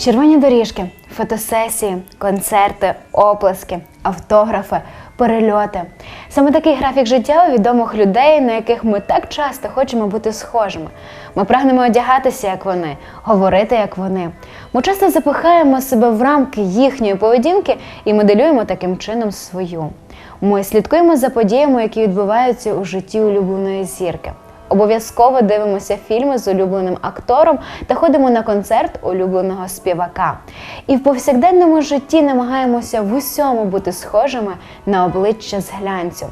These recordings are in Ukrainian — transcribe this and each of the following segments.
Червоні доріжки, фотосесії, концерти, оплески, автографи, перельоти. Саме такий графік життя у відомих людей, на яких ми так часто хочемо бути схожими. Ми прагнемо одягатися, як вони, говорити, як вони. Ми часто запихаємо себе в рамки їхньої поведінки і моделюємо таким чином свою. Ми слідкуємо за подіями, які відбуваються у житті улюбленої зірки. Обов'язково дивимося фільми з улюбленим актором та ходимо на концерт улюбленого співака. І в повсякденному житті намагаємося в усьому бути схожими на обличчя з глянцю.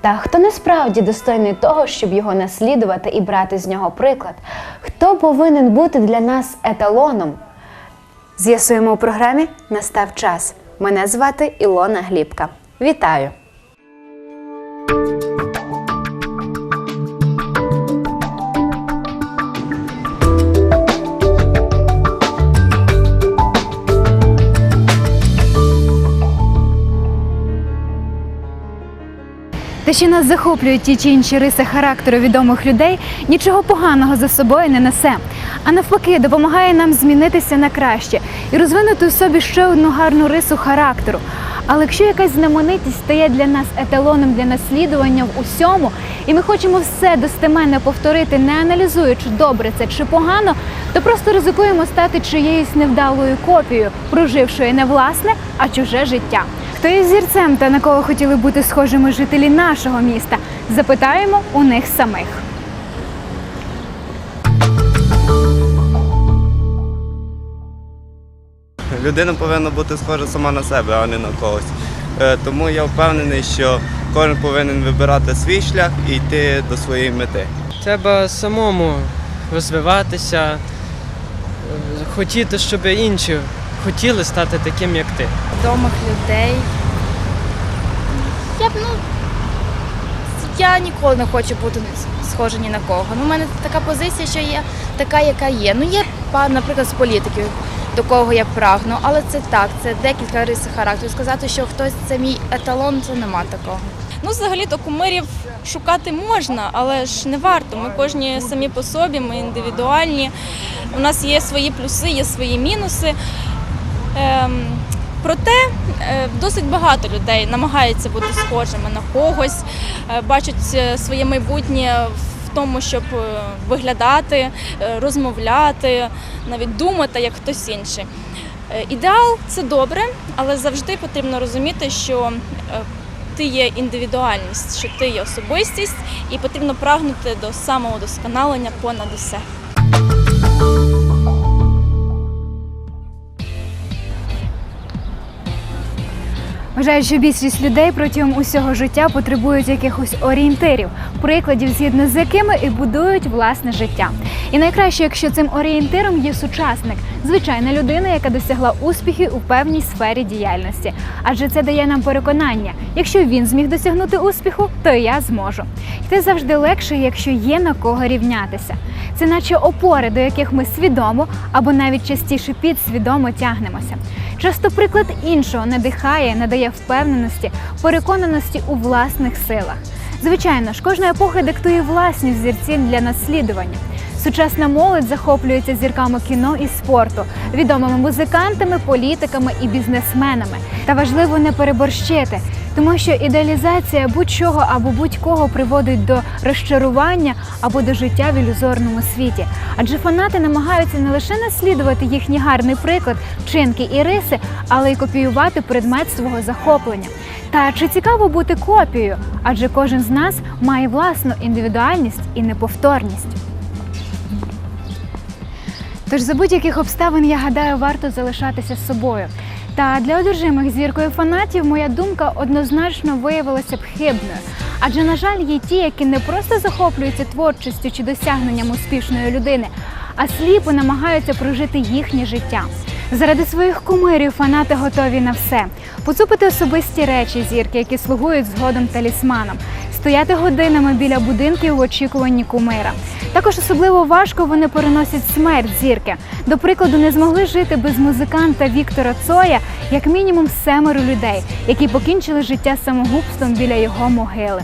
Та хто насправді достойний того, щоб його наслідувати і брати з нього приклад? Хто повинен бути для нас еталоном? З'ясуємо у програмі Настав час. Мене звати Ілона Глібка. Вітаю! Те, що нас захоплюють ті чи інші риси характеру відомих людей, нічого поганого за собою не несе, а навпаки, допомагає нам змінитися на краще і розвинути в собі ще одну гарну рису характеру. Але якщо якась знаменитість стає для нас еталоном для наслідування в усьому, і ми хочемо все достеменно повторити, не аналізуючи, добре це чи погано, то просто ризикуємо стати чиєюсь невдалою копією, прожившою не власне, а чуже життя. Хто є зірцем та на кого хотіли бути схожими жителі нашого міста? Запитаємо у них самих. Людина повинна бути схожа сама на себе, а не на когось. Е, Тому я впевнений, що кожен повинен вибирати свій шлях і йти до своєї мети. Треба самому розвиватися, е, хотіти, щоб інші хотіли стати таким, як ти. відомих людей. Я б ну. Я ніколи не хочу бути схожа ні на кого. Ну, у мене така позиція, що я така, яка є. Ну, є, наприклад, з політиків, до кого я прагну, але це так, це декілька рис характеру. Сказати, що хтось це мій еталон, це нема такого. Ну, взагалі-то кумирів шукати можна, але ж не варто. Ми кожні самі по собі, ми індивідуальні. У нас є свої плюси, є свої мінуси. Ем, проте е, досить багато людей намагаються бути схожими на когось, е, бачать е, своє майбутнє в тому, щоб виглядати, розмовляти, навіть думати як хтось інший. Ідеал це добре, але завжди потрібно розуміти, що ти є індивідуальність, що ти є особистість, і потрібно прагнути до самоудосконалення понад усе. Вважаю, що більшість людей протягом усього життя потребують якихось орієнтирів, прикладів, згідно з якими і будують власне життя. І найкраще, якщо цим орієнтиром є сучасник, звичайна людина, яка досягла успіхів у певній сфері діяльності. Адже це дає нам переконання, якщо він зміг досягнути успіху, то я зможу. Йти завжди легше, якщо є на кого рівнятися. Це наче опори, до яких ми свідомо або навіть частіше підсвідомо тягнемося. Часто приклад іншого надихає, надає впевненості, переконаності у власних силах. Звичайно ж, кожна епоха диктує власні взірці для наслідування. Сучасна молодь захоплюється зірками кіно і спорту, відомими музикантами, політиками і бізнесменами. Та важливо не переборщити, тому що ідеалізація будь-чого або будь-кого приводить до розчарування або до життя в ілюзорному світі. Адже фанати намагаються не лише наслідувати їхній гарний приклад, вчинки і риси, але й копіювати предмет свого захоплення. Та чи цікаво бути копією? Адже кожен з нас має власну індивідуальність і неповторність. Тож за будь-яких обставин, я гадаю, варто залишатися собою. Та для одержимих зіркою фанатів моя думка однозначно виявилася б хибною. Адже, на жаль, є ті, які не просто захоплюються творчістю чи досягненням успішної людини, а сліпо намагаються прожити їхнє життя. Заради своїх кумирів фанати готові на все: поцупити особисті речі зірки, які слугують згодом талісманом, стояти годинами біля будинків в очікуванні кумира. Також особливо важко вони переносять смерть зірки. До прикладу, не змогли жити без музиканта Віктора Цоя як мінімум семеро людей, які покінчили життя самогубством біля його могили.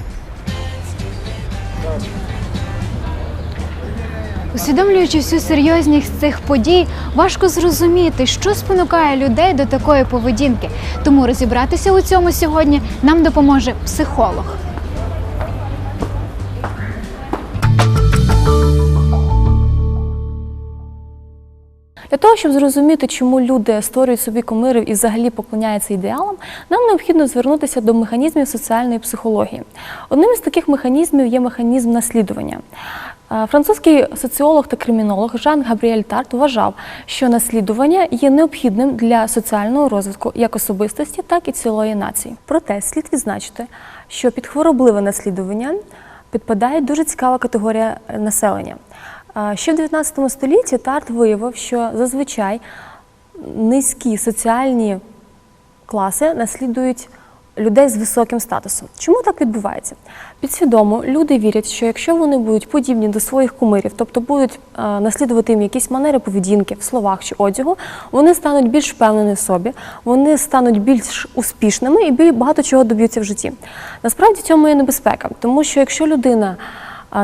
Усвідомлюючи всю серйозність цих подій, важко зрозуміти, що спонукає людей до такої поведінки. Тому розібратися у цьому сьогодні нам допоможе психолог. Того, щоб зрозуміти, чому люди створюють собі кумирів і взагалі поклоняються ідеалам, нам необхідно звернутися до механізмів соціальної психології. Одним із таких механізмів є механізм наслідування. Французький соціолог та кримінолог Жан Габріель Тарт вважав, що наслідування є необхідним для соціального розвитку як особистості, так і цілої нації. Проте слід відзначити, що під хворобливе наслідування підпадає дуже цікава категорія е, населення. Ще в 19 столітті Тарт виявив, що зазвичай низькі соціальні класи наслідують людей з високим статусом. Чому так відбувається? Підсвідомо люди вірять, що якщо вони будуть подібні до своїх кумирів, тобто будуть наслідувати їм якісь манери поведінки в словах чи одягу, вони стануть більш впевнені в собі, вони стануть більш успішними і багато чого доб'ються в житті. Насправді в цьому є небезпека, тому що якщо людина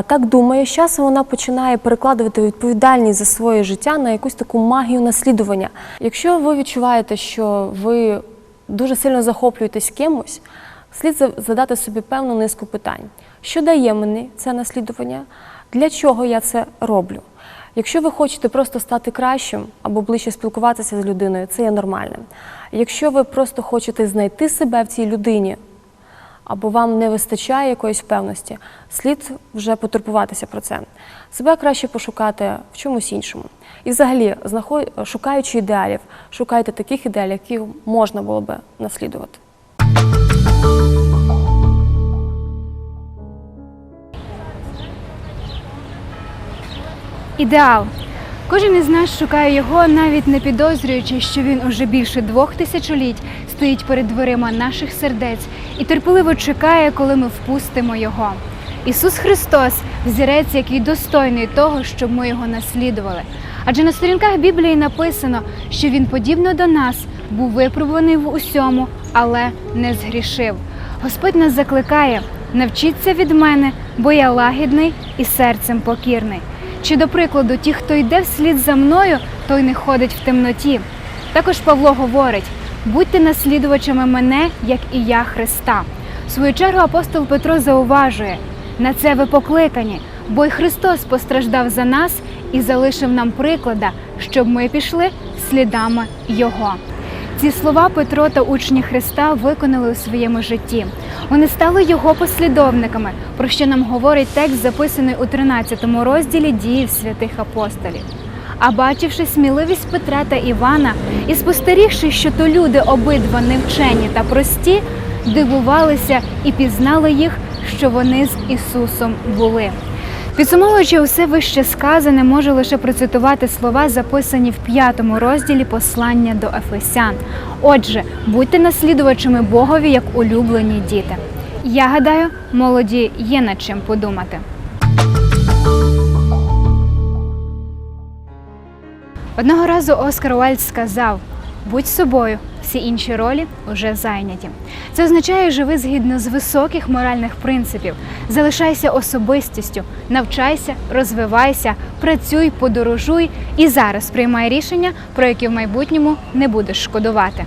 так думає, з часом вона починає перекладувати відповідальність за своє життя на якусь таку магію наслідування. Якщо ви відчуваєте, що ви дуже сильно захоплюєтесь кимось, слід задати собі певну низку питань. Що дає мені це наслідування? Для чого я це роблю? Якщо ви хочете просто стати кращим або ближче спілкуватися з людиною, це є нормальним. Якщо ви просто хочете знайти себе в цій людині, або вам не вистачає якоїсь певності, слід вже потурбуватися про це. Себе краще пошукати в чомусь іншому. І взагалі, шукаючи ідеалів, шукайте таких ідеалів, які можна було би наслідувати. Ідеал. Кожен із нас шукає його, навіть не підозрюючи, що він уже більше двох тисячоліть стоїть перед дверима наших сердець і терпеливо чекає, коли ми впустимо його. Ісус Христос взірець, який достойний того, щоб ми його наслідували. Адже на сторінках Біблії написано, що він, подібно до нас, був випробуваний в усьому, але не згрішив. Господь нас закликає: навчіться від мене, бо я лагідний і серцем покірний. Чи, до прикладу, ті, хто йде вслід за мною, той не ходить в темноті. Також Павло говорить: будьте наслідувачами мене, як і я Христа. В свою чергу апостол Петро зауважує: на це ви покликані, бо й Христос постраждав за нас і залишив нам приклада, щоб ми пішли слідами Його. Ці слова Петро та учні Христа виконали у своєму житті. Вони стали його послідовниками, про що нам говорить текст, записаний у 13 розділі діїв святих апостолів. А бачивши сміливість Петра та Івана і спостерігши, що то люди обидва невчені та прості, дивувалися і пізнали їх, що вони з Ісусом були. Підсумовуючи усе вище сказане, можу лише процитувати слова, записані в п'ятому розділі послання до Ефесян. Отже, будьте наслідувачами Богові як улюблені діти. Я гадаю, молоді є над чим подумати. Одного разу Оскар Уальд сказав: будь собою, всі інші ролі вже зайняті. Це означає, живи згідно з високих моральних принципів, залишайся особистістю, навчайся, розвивайся, працюй, подорожуй і зараз приймай рішення, про які в майбутньому не будеш шкодувати.